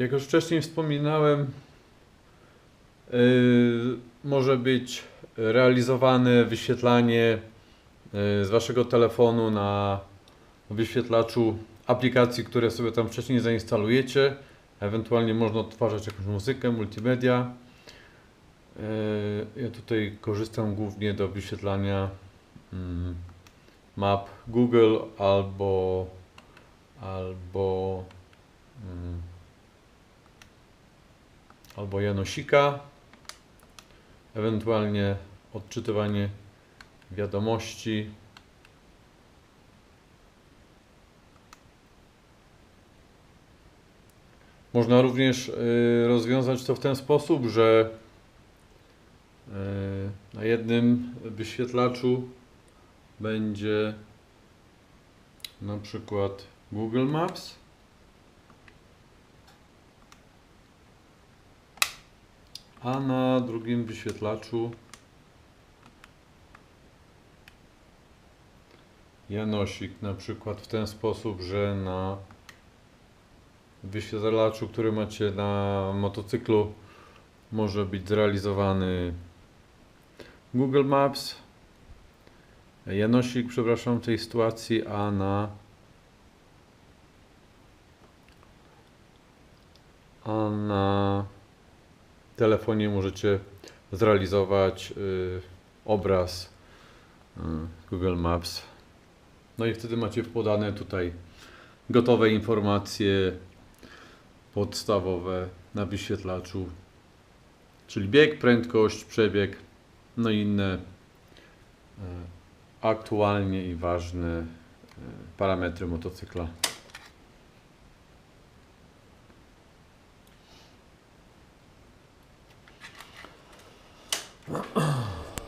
Jak już wcześniej wspominałem, yy, może być realizowane wyświetlanie yy, z Waszego telefonu na wyświetlaczu aplikacji, które sobie tam wcześniej zainstalujecie. Ewentualnie można odtwarzać jakąś muzykę, multimedia. Yy, Ja tutaj korzystam głównie do wyświetlania mm, map Google albo albo albo Janosika, ewentualnie odczytywanie wiadomości. Można również y, rozwiązać to w ten sposób, że y, na jednym wyświetlaczu będzie na przykład Google Maps. A na drugim wyświetlaczu Janosik na przykład w ten sposób, że na wyświetlaczu, który macie na motocyklu może być zrealizowany Google Maps, Janosik, przepraszam, w tej sytuacji, a na a na telefonie możecie zrealizować y, obraz y, Google Maps. No i wtedy macie podane tutaj gotowe informacje podstawowe na wyświetlaczu, czyli bieg, prędkość, przebieg, no i inne y, aktualnie i ważne parametry motocykla. Oh.